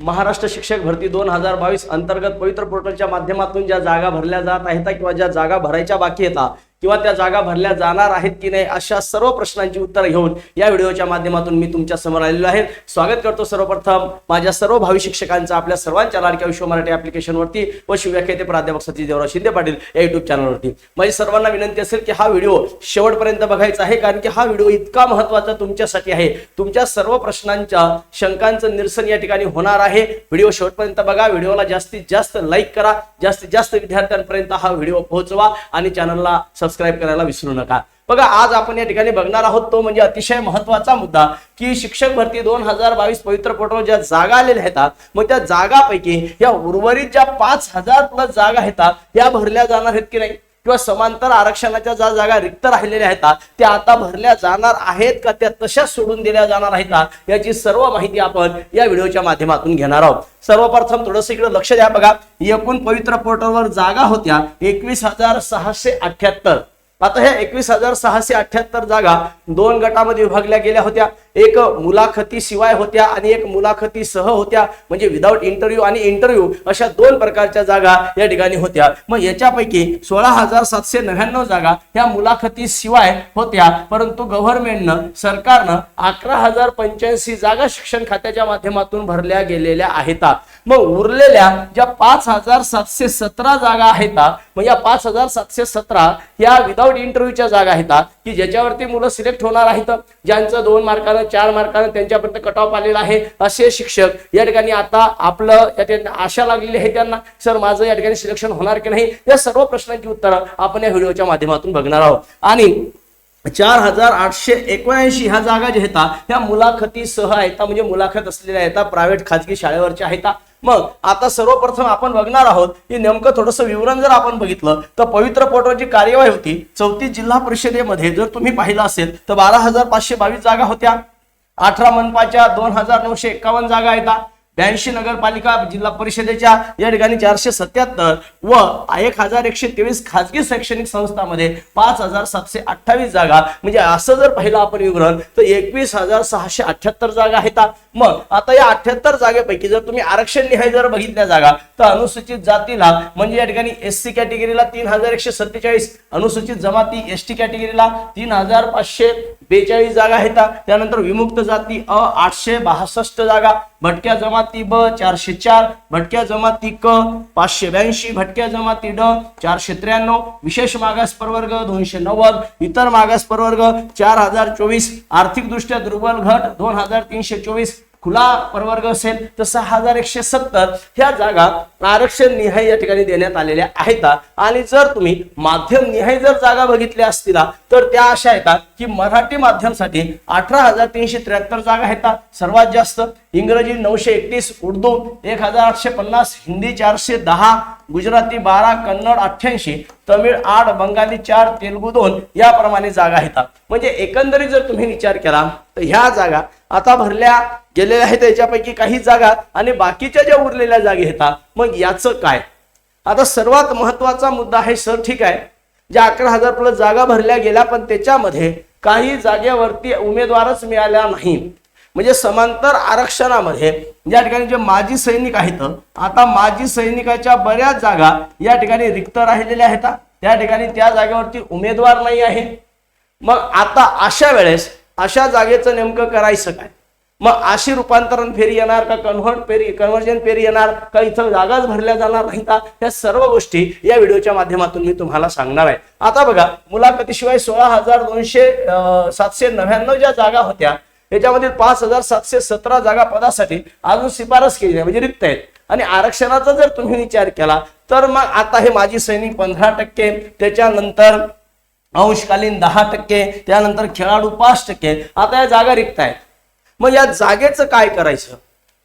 महाराष्ट्र शिक्षक भरती दोन हजार बावीस अंतर्गत पवित्र पोर्टलच्या माध्यमातून ज्या जागा भरल्या जात आहेत किंवा ज्या जागा भरायच्या बाकी येतात किंवा त्या जागा भरल्या जाणार आहेत की नाही अशा सर्व प्रश्नांची उत्तरं घेऊन या व्हिडिओच्या माध्यमातून मी तुमच्यासमोर आलेलो आहे. स्वागत करतो सर्वप्रथम माझ्या सर्व भावी शिक्षकांचं आपल्या सर्वांच्या लाडक्या विश्व मराठी ऍप्लिकेशनवरती व शिवव्याख्याते प्राध्यापक सतीश देवराव शिंदे पाटील या युट्यूब चॅनलवरती माझी सर्वांना विनंती असेल की हा व्हिडिओ शेवटपर्यंत बघायचा आहे कारण की हा व्हिडिओ इतका महत्त्वाचा तुमच्यासाठी आहे. तुमच्या सर्व प्रश्नांच्या शंकांचं निरसन या ठिकाणी होणार आहे. व्हिडिओ शेवटपर्यंत बघा व्हिडिओला जास्तीत जास्त लाईक करा. जास्तीत जास्त विद्यार्थ्यांपर्यंत हा व्हिडिओ पोहोचवा आणि चॅनलला सबस्क्राईब करायला विसरू नका. बघा आज आपण या ठिकाणी बघणार आहोत तो म्हणजे अतिशय महत्त्वाचा मुद्दा की शिक्षक भरती दोन हजार बावीस पवित्र पोर्टलवर ज्या जागा आलेल्या आहेत मग त्या जागापैकी या उर्वरित ज्या पाच हजार प्लस जागा आहेत या भरल्या जाणार आहेत की नाही? किंवा समांतर आरक्षणाच्या ज्या जागा रिक्त राहिलेल्या आहेत त्या आता भरल्या जाणार आहेत का? त्या तशाच सोडून दिल्या जाणार आहेत का याची सर्व माहिती आपण या व्हिडिओच्या माध्यमातून घेणार आहोत. सर्वप्रथम थोडंसं इकडे लक्ष द्या बघा. एकूण पवित्र पोर्टलवर जागा होत्या एकवीस हजार सहाशे अठ्याहत्तर. आता ह्या एकवीस हजार सहाशे अठ्याहत्तर जागा दोन गटामध्ये विभागल्या गेल्या होत्या. एक मुलाखती शिवाय होत्या आणि एक मुलाखती सह होत्या म्हणजे विदाऊट इंटरव्ह्यू आणि इंटरव्ह्यू अशा दोन प्रकारच्या जागा या ठिकाणी होत्या. मग याच्यापैकी सोळा हजार सातशे नव्याण्णव जागा ह्या मुलाखती शिवाय होत्या परंतु गव्हर्नमेंटनं सरकारनं अकरा हजार पंच्याऐंशी जागा शिक्षण खात्याच्या माध्यमातून भरल्या गेलेल्या आहेत. मग उरलेल्या ज्या पाच हजार सातशे सतरा जागा आहेत मग या पाच हजार सातशे सतरा या विदाऊट इंटरव्ह्यूच्या जागा आहेत. की ज्याच्यावरती मुलं सिलेक्ट होणार आहेत ज्यांचं दोन मार्कानं चार मार्कानं त्यांच्यापर्यंत कट ऑफ आलेला आहे असे शिक्षक या ठिकाणी आता आपलं या आशा लागलेली आहे त्यांना. सर माझं या ठिकाणी सिलेक्शन होणार की नाही? या सर्व प्रश्नांची उत्तरं आपण या व्हिडिओच्या माध्यमातून बघणार आहोत. आणि चार हजार आठशे एकोणऐंशी ह्या जागा ज्या येतात ह्या मुलाखतीसह आहेत म्हणजे मुलाखत असलेल्या येतात प्रायव्हेट खाजगी शाळेवरच्या आहेत मग आता सर्वप्रथम आपण बघणार आहोत की नेमकं थोडंसं विवरण जर आपण बघितलं तर पवित्र पोर्टलची कार्यवाही होती. चौथी जिल्हा परिषदेमध्ये जर तुम्ही पाहिलं असेल तर बारा हजार पाचशे बावीस जागा होत्या. अठरा मनपाच्या दोन हजार नऊशे एक्कावन्न जागा येतात ब्याऐंशी नगरपालिका जिल्हा परिषदेच्या या ठिकाणी चारशे सत्याहत्तर व एक हजार एकशे तेवीस खाजगी शैक्षणिक संस्थांमध्ये पाच हजार सातशे अठ्ठावीस जागा. म्हणजे असं जर पाहिलं आपण विवरण तर एकवीस हजार सहाशे अठ्याहत्तर जागा आहेत. मग आता या अठ्याहत्तर जागेपैकी जर तुम्ही आरक्षण निहाय जर बघितल्या जागा तर अनुसूचित जातीला म्हणजे या ठिकाणी एस सी कॅटेगरीला तीन हजार एकशे सत्तेचाळीस अनुसूचित जमाती एस टी कॅटेगरीला तीन हजार पाचशे बेचाळीस जागा आहेत. त्यानंतर विमुक्त जाती अ आठशे बासष्ट जागा भटक्या जमाती ब चारशे चार. भटक्या जमाती क पाचशे ब्याऐंशी. भटक्या जमाती ड चारशे त्र्याण्णव. विशेष मागास प्रवर्ग दोनशे नव्वद. इतर मागास प्रवर्ग चार हजार चोवीस. आर्थिकदृष्ट्या दुर्बल घट दोन हजार तीनशे चोवीस. खुला प्रवर्ग असेल तर सहा हजार एकशे सत्तर ह्या जागा आरक्षण निहाय या ठिकाणी देण्यात आलेल्या आहेत. आणि जर तुम्ही माध्यम निहाय जर जागा बघितल्या असतील तर त्या अशा येतात की मराठी माध्यमसाठी अठरा हजार तीनशे त्र्याहत्तर जागा येतात सर्वात जास्त इंग्रजी नऊशे एकतीस उर्दू एक हजार आठशे पन्नास हिंदी चारशे दहा गुजराती बारा कन्नड अठ्ठ्याऐंशी तमिळ आठ बंगाली चार तेलुगू दोन याप्रमाणे जागा आहेत. म्हणजे एकंदरीत जर तुम्ही विचार केला तर ह्या जागा आता भरल्या गेलेल्या आहेत याच्यापैकी काही जागा आणि बाकीच्या ज्या उरलेल्या जागी आहेत मग याचं काय? आता सर्वात महत्त्वाचा मुद्दा आहे सर ठीक आहे? ज्या अकरा हजार प्लस जागा भरल्या गेल्या पण त्याच्यामध्ये काही जागेवरती उमेदवारच मिळाल्या नाही. म्हणजे समांतर आरक्षणामध्ये या ठिकाणी जे माजी सैनिक आहेत आता माजी सैनिकाच्या बऱ्याच जागा या ठिकाणी रिक्त राहिलेल्या आहेत त्या ठिकाणी त्या जागेवरती उमेदवार नाही आहे. मग आता अशा वेळेस अशा जागेचं नेमकं करायचं काय? मग अशी रूपांतरण फेरी येणार का कन्व्हर्ट फेरी कन्व्हर्जन फेरी येणार? का इथं जागाच भरल्या जाणार नाही का? या सर्व गोष्टी या व्हिडिओच्या माध्यमातून मी तुम्हाला सांगणार आहे. आता बघा मुलाखतीशिवाय सोळा हजार दोनशे सातशे नव्याण्णव ज्या जागा होत्या त्याच्यामध्ये पाच हजार सातशे सतरा जागा पदासाठी अजून शिफारस केली आहे म्हणजे रिक्त आहेत. आणि आरक्षणाचा जर तुम्ही विचार केला तर मग आता हे माजी सैनिक पंधरा टक्के त्याच्यानंतर अंशकालीन दहा टक्के त्यानंतर खेळाडू पाच टक्के आता या जागा रिक्त आहेत. मग या जागेचं काय करायचं?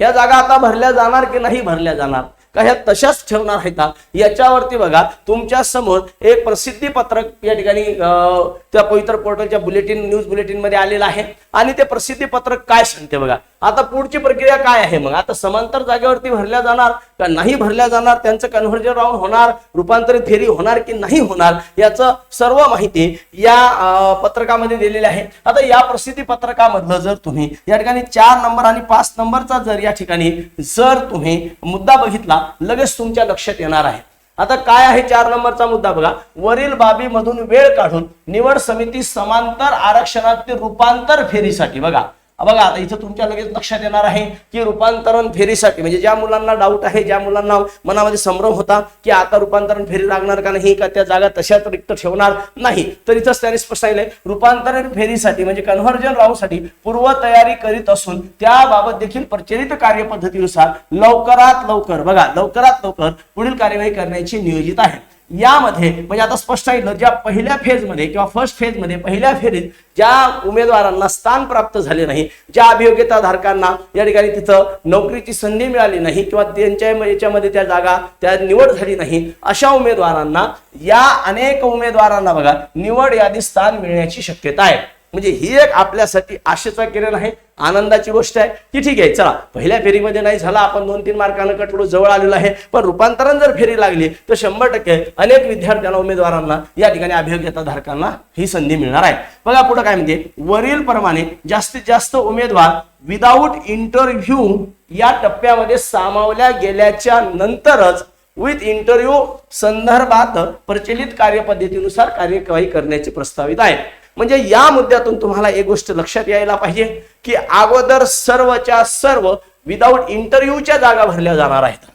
या जागा आता भरल्या जाणार की नाही भरल्या जाणार? का ह्या तशाच ठेवणार आहेत याच्यावरती बघा तुमच्यासमोर एक प्रसिद्धी पत्रक या ठिकाणी त्या पवित्र पोर्टलच्या बुलेटिन न्यूज बुलेटिनमध्ये आलेलं आहे. आणि ते प्रसिद्धी पत्रक काय सांगते बघा? आता पुढची प्रक्रिया काय आहे मग? आता समांतर जागेवरती भरल्या जाणार का नाही भरल्या जाणार? त्यांचं कन्व्हर्जन राऊंड होणार? रूपांतरित फेरी होणार की नाही होणार? याचं सर्व माहिती या पत्रकामध्ये दिलेली आहे. आता या प्रसिद्धी पत्रकामधलं जर तुम्ही या ठिकाणी चार नंबर आणि पाच नंबरचा जर या ठिकाणी जर तुम्ही मुद्दा बघितला लगेच तुमच्या लक्षात येणार आहे. आता काय आहे चार नंबरचा मुद्दा बघा. वरील बाबीमधून वेळ काढून निवड समिती समांतर आरक्षणातील रूपांतर फेरीसाठी बघा. बघा आता इथं तुमच्या लगेच लक्षात येणार आहे की रूपांतरण फेरीसाठी म्हणजे ज्या मुलांना डाऊट आहे ज्या मुलांना मनामध्ये संभ्रम होता की आता रूपांतरण फेरी लागणार का नाही का त्या जागा तशाच रिक्त ठेवणार नाही. तर इथंच त्याने स्पष्ट सांगितलंय रूपांतरण फेरीसाठी म्हणजे कन्व्हर्जन राऊंडसाठी पूर्व तयारी करीत असून त्याबाबत देखील प्रचलित कार्यपद्धतीनुसार लवकरात लवकर बघा लवकरात लवकर पुढील कार्यवाही करण्याची नियोजित आहे. यामध्ये म्हणजे आता स्पष्ट सांगितलं ज्या पहिल्या फेजमध्ये किंवा फर्स्ट फेजमध्ये पहिल्या फेरीत ज्या उमेदवारांना स्थान प्राप्त झाले नाही ज्या अभियोग्यता धारकांना या ठिकाणी तिथं नोकरीची संधी मिळाली नाही किंवा त्यांच्या याच्यामध्ये त्या जागा त्या निवड झाली नाही अशा उमेदवारांना या अनेक उमेदवारांना बघा निवड यादी स्थान मिळण्याची शक्यता आहे. म्हणजे ही एक आपल्यासाठी आशेचा किरण आहे आनंदाची गोष्ट आहे. की ठीक आहे चला पहिल्या फेरीमध्ये नाही झाला आपण दोन तीन मार्कानं कटलो जवळ आलेलो आहे. पण रूपांतरण जर फेरी लागली तर शंभर टक्के अनेक विद्यार्थ्यांना उमेदवारांना या ठिकाणी अभियोग्यता धारकांना ही संधी मिळणार आहे. बघा पुढे काय म्हणते वरील प्रमाणे जास्तीत जास्त उमेदवार विदाऊट इंटरव्ह्यू या टप्प्यामध्ये सामावल्या गेल्याच्या नंतरच विथ इंटरव्ह्यू संदर्भात प्रचलित कार्यपद्धतीनुसार कार्यवाही करण्याचे प्रस्तावित आहे म्हणजे या मुद्द्यातून तुम्हाला एक गोष्ट लक्षात यायला पाहिजे की अगोदर सर्वच्या सर्व विदाऊट इंटरव्ह्यूच्या जागा भरल्या जाणार आहेत.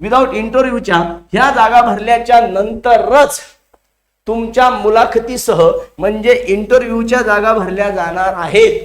विदाऊट इंटरव्ह्यूच्या ह्या जागा भरल्याच्या नंतरच तुमच्या मुलाखतीसह म्हणजे इंटरव्ह्यूच्या जागा भरल्या जाणार आहेत.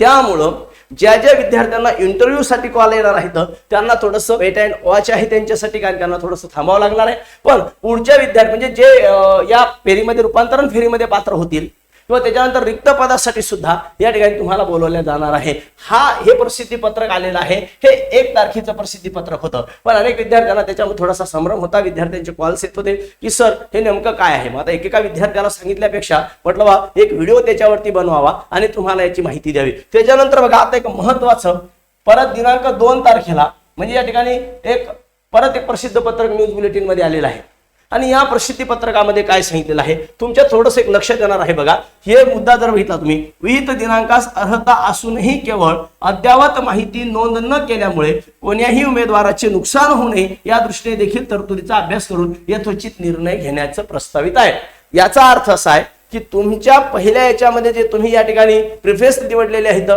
त्यामुळं ज्या ज्या विद्यार्थ्यांना इंटरव्ह्यू साठी कॉल येणार आहेत त्यांना थोडंसं वेट अँड वॉच आहे त्यांच्यासाठी कारण त्यांना थोडंसं थांबावं लागणार आहे. पण पुढच्या विद्यार्थी म्हणजे जे या फेरीमध्ये रूपांतरण फेरीमध्ये पात्र होतील किंवा त्याच्यानंतर रिक्त पदासाठी सुद्धा या ठिकाणी तुम्हाला बोलवल्या जाणार आहे. हा हे प्रसिद्धी पत्रक आलेलं आहे. हे एक तारखेचं प्रसिद्धी पत्रक होतं. पण अनेक विद्यार्थ्यांना त्याच्यामध्ये थोडासा संभ्रम होता. विद्यार्थ्यांचे कॉल्स येत होते की सर हे नेमकं काय आहे? मग आता एकेका विद्यार्थ्याला सांगितल्यापेक्षा म्हटलं बा एक व्हिडिओ त्याच्यावरती बनवावा आणि तुम्हाला याची माहिती द्यावी. त्याच्यानंतर बघा आता एक महत्वाचं परत दिनांक दोन तारखेला म्हणजे या ठिकाणी एक परत एक प्रसिद्ध पत्रक न्यूज बुलेटिनमध्ये आलेलं आहे. आणि या प्रसिद्धी पत्रकामध्ये काय सांगितलेलं आहे? तुमच्या थोडंसं एक लक्षात येणार आहे बघा. हे मुद्दा जर बघितला तुम्ही विहित दिनांकास अर्हता असूनही केवळ अद्ययावत माहिती नोंद न केल्यामुळे कोण्याही उमेदवाराचे नुकसान होऊ नये या दृष्टीने देखील तरतुदीचा अभ्यास करून यथोचित निर्णय घेण्याचं प्रस्तावित आहे. याचा अर्थ असा आहे की तुमच्या पहिल्या याच्यामध्ये जे तुम्ही या ठिकाणी प्रिफेस निवडलेले आहेत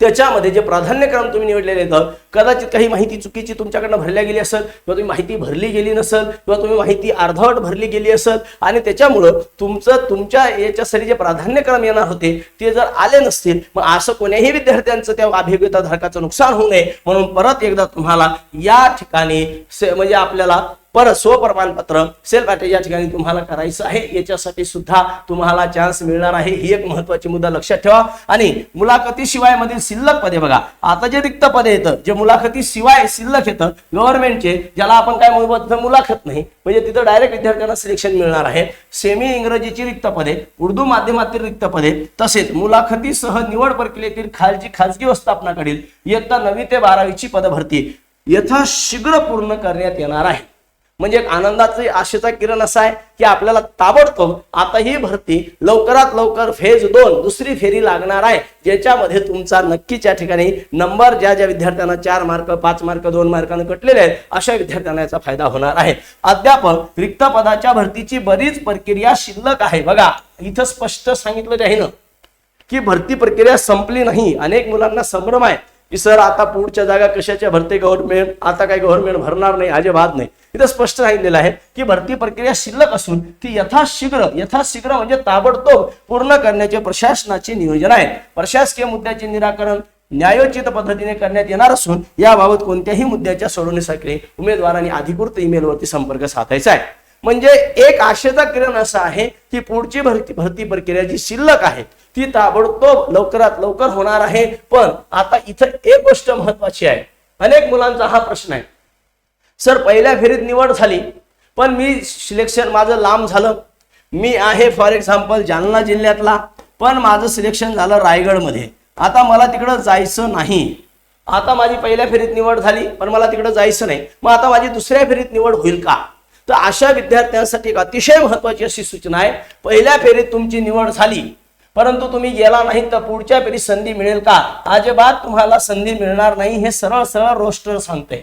त्याच्यामध्ये जे प्राधान्यक्रम तुम्ही निवडलेले आहेत कदाचित काही माहिती चुकीची तुमच्याकडनं भरल्या गेली असेल किंवा तुम्ही माहिती भरली गेली नसेल किंवा तुम्ही माहिती अर्धवट भरली गेली असेल आणि त्याच्यामुळं तुमचं तुमच्या याच्यासाठी जे प्राधान्यक्रम येणार होते ते जर आले नसतील मग असं कोण्याही विद्यार्थ्यांचं त्या अभिज्ञता धारकाचं नुकसान होऊ नये. म्हणून परत एकदा तुम्हाला या ठिकाणी म्हणजे आपल्याला परत स्वप्रमाणपत्र सेल्फ अटॅच या ठिकाणी तुम्हाला करायचं आहे. याच्यासाठी सुद्धा तुम्हाला चान्स मिळणार आहे. ही एक महत्वाची मुद्दा लक्षात ठेवा. आणि मुलाखतीशिवाय मधील शिल्लक पदे बघा. आता जे रिक्त पदे येतं जे मुलाखतीशिवाय शिल्लक येतं गव्हर्नमेंटचे ज्याला आपण काय म्हणू मुलाखत नाही. म्हणजे तिथं डायरेक्ट विद्यार्थ्यांना सिलेक्शन मिळणार आहे. सेमी इंग्रजीची रिक्त पदे उर्दू माध्यमातील रिक्त पदे तसेच मुलाखतीसह निवड प्रक्रियेतील खालची खाजगी व्यवस्थापनाकडील इयत्ता नवी ते बारावीची पदभरती यथाशीघ्र पूर्ण करण्यात येणार आहे. म्हणजे एक आनंदाचे आशेचा किरण असा आहे की आपल्याला ताबडतोब आता ही भरती लवकरात लवकर फेज दोन दुसरी फेरी लागणार आहे ज्याच्यामध्ये तुमचा नक्कीच या ठिकाणी नंबर ज्या ज्या विद्यार्थ्यांना चार मार्क पाच मार्क दोन मार्कानं कटलेले आहेत अशा विद्यार्थ्यांना याचा फायदा होणार आहे. अध्यापक रिक्त पदाच्या भरतीची बरीच प्रक्रिया शिल्लक आहे. बघा इथं स्पष्ट सांगितलं जाईन ना की भरती प्रक्रिया संपली नाही. अनेक मुलांना संभ्रम आहे. की सर आता पुढच्या जागा कशाच्या भरते गव्हर्नमेंट आता काय गव्हर्नमेंट भरणार नाही अजिबात नाही. इथं स्पष्ट सांगितलेलं आहे की भरती प्रक्रिया शिल्लक असून ती यथाशीघ्र यथाशीघ्र म्हणजे ताबडतोब पूर्ण करण्याचे प्रशासनाचे नियोजन आहे. प्रशासकीय मुद्द्याचे निराकरण न्यायोचित पद्धतीने करण्यात येणार असून याबाबत कोणत्याही मुद्द्याच्या सोडवणीसाठी उमेदवारांनी अधिकृत ईमेलवरती संपर्क साधायचा आहे. म्हणजे एक आशेचा किरण असा आहे की पुढची भरती भरती प्रक्रिया जी शिल्लक आहे ती ताबडतोब लवकरात लवकर होणार आहे. पण आता इथं एक गोष्ट महत्वाची आहे. अनेक मुलांचा हा प्रश्न आहे. सर पहिल्या फेरीत निवड झाली पण मी सिलेक्शन माझं लांब झालं. मी आहे फॉर एक्झाम्पल जालना जिल्ह्यातला पण माझं सिलेक्शन झालं रायगडमध्ये. आता मला तिकडं जायचं नाही. आता माझी पहिल्या फेरीत निवड झाली पण मला तिकडं जायचं नाही. मग आता माझी दुसऱ्या फेरीत निवड होईल का? तर अशा विद्यार्थ्यांसाठी एक अतिशय महत्वाची अशी सूचना आहे. पहिल्या फेरीत तुमची निवड झाली परंतु तुम्ही गेला नाही तर पुढच्या फेरीत संधी मिळेल का? अजिबात तुम्हाला संधी मिळणार नाही हे सरळ सरळ रोस्टर सांगते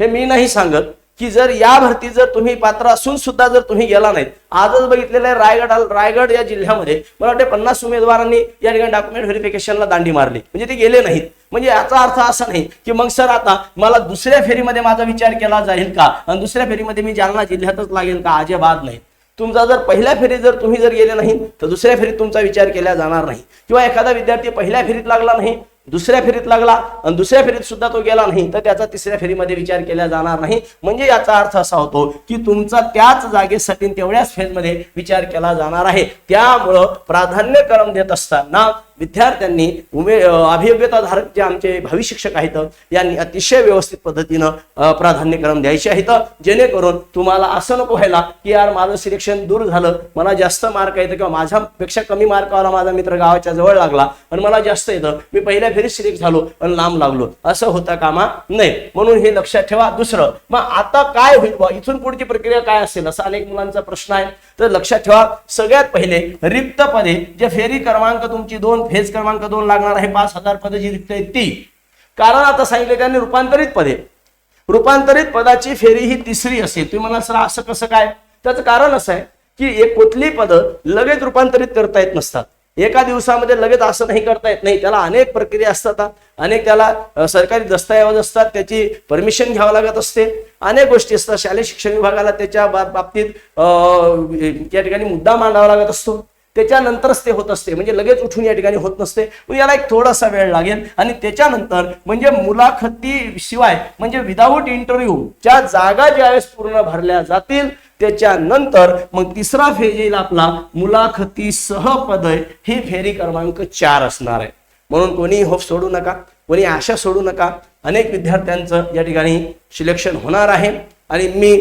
हे मी नाही सांगत. की जर या भरती जर तुम्ही पात्र असून सुद्धा जर तुम्ही गेला नाहीत. आजच बघितलेलं आहे रायगड रायगड या जिल्ह्यामध्ये मला वाटते पन्नास उमेदवारांनी या ठिकाणी डॉक्युमेंट व्हेरिफिकेशनला दांडी मारली. म्हणजे ते गेले नाहीत. म्हणजे याचा अर्थ असा नाही की मग सर आता मला दुसऱ्या फेरीमध्ये माझा विचार केला जाईल का? आणि दुसऱ्या फेरीमध्ये मी जालना जिल्ह्यातच लागेल का? अजिबात नाही. तुमचा जर पहिल्या फेरीत जर तुम्ही जर गेले नाही तर दुसऱ्या फेरीत तुमचा विचार केला जाणार नाही. किंवा एखादा विद्यार्थी पहिल्या फेरीत लागला नाही दुसऱ्या फेरीत लागला आणि दुसऱ्या फेरीत सुद्धा तो गेला नाही तर त्याचा तिसऱ्या फेरीमध्ये विचार केला जाणार नाही. म्हणजे याचा अर्थ असा होतो की तुमचा त्याच जागेसाठी तेवढ्याच फेजमध्ये विचार केला जाणार आहे. त्यामुळं प्राधान्यक्रम देत असताना विद्यार्थ्यांनी उमे अभियोग्यताधारक जे आमचे भावी शिक्षक आहेत यांनी अतिशय व्यवस्थित पद्धतीनं प्राधान्यक्रम द्यायचे आहेत. जेणेकरून तुम्हाला असं नको व्हायला की यार माझं सिलेक्शन दूर झालं मला जास्त मार्क येतं किंवा माझ्यापेक्षा कमी मार्कावाला माझा मित्र गावाच्या जवळ लागला आणि मला जास्त येतं मी पहिल्या फेरीत सिलेक्ट झालो आणि लांब लागलो. असं होता कामा नाही म्हणून हे लक्षात ठेवा. दुसरं मग आता काय होईल बा इथून पुढची प्रक्रिया काय असेल? असा अनेक मुलांचा प्रश्न आहे. तर लक्षात ठेवा सगळ्यात पहिले रिक्त पदे जे फेरी क्रमांक तुमची दोन फेज क्रमांक दोन लागणार आहे पाच हजार पदे जी रिक्त आहेत ती. कारण आता सांगितले त्यांनी रूपांतरित पदे. रूपांतरित पदाची फेरी ही तिसरी असेल. तुम्ही म्हणा सर असं कसं काय? त्याचं कारण असं आहे की एक कुठली पदं लगेच रूपांतरित करता येत नसतात. एका दिवसामध्ये लगेच असं नाही करता येत नाही. त्याला अनेक प्रक्रिया असतात. अनेक त्याला सरकारी दस्तऐवज असतात. त्याची परमिशन घ्यावं लागत असते. अनेक गोष्टी असतात. शालेय शिक्षण विभागाला त्याच्या बाबतीत या ठिकाणी मुद्दा मांडावा लागत असतो. त्याच्यानंतरच ते होत असते. म्हणजे लगेच उठून या ठिकाणी होत नसते. याला एक थोडासा वेळ लागेल. आणि त्याच्यानंतर म्हणजे मुलाखती शिवाय म्हणजे विदाऊट इंटरव्ह्यू ज्या जागा ज्यावेळेस पूर्ण भरल्या जातील त्याच्यानंतर मग तिसरा फेज येईल आपला मुलाखती पदय ही फेरी क्रमांक चार असणार आहे. म्हणून कोणी होप सोडू नका. कोणी आशा सोडू नका. अनेक विद्यार्थ्यांचं या ठिकाणी सिलेक्शन होणार आहे. आणि मी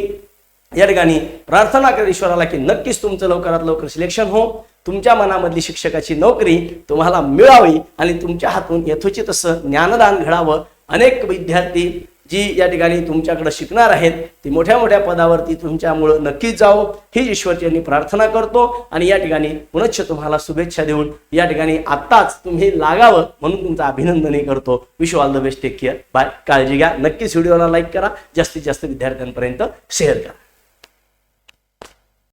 या ठिकाणी प्रार्थना करेल ईश्वराला की नक्कीच तुमचं लवकरात लवकर सिलेक्शन हो. तुमच्या मनामधली शिक्षकाची नोकरी तुम्हाला मिळावी आणि तुमच्या हातून यथोचित असं ज्ञानदान घडावं. अनेक विद्यार्थी जी या ठिकाणी तुमच्याकडे शिकणार आहेत ती मोठ्या मोठ्या पदावरती तुमच्यामुळं नक्कीच जावो ही ईश्वरची प्रार्थना करतो. आणि या ठिकाणी पुनश्च तुम्हाला शुभेच्छा देऊन या ठिकाणी आत्ताच तुम्ही लागावं म्हणून तुमचं अभिनंदनही करतो. Wish all the best take care bye काळजी घ्या. नक्कीच व्हिडिओला लाईक करा. जास्तीत जास्त विद्यार्थ्यांपर्यंत शेअर करा.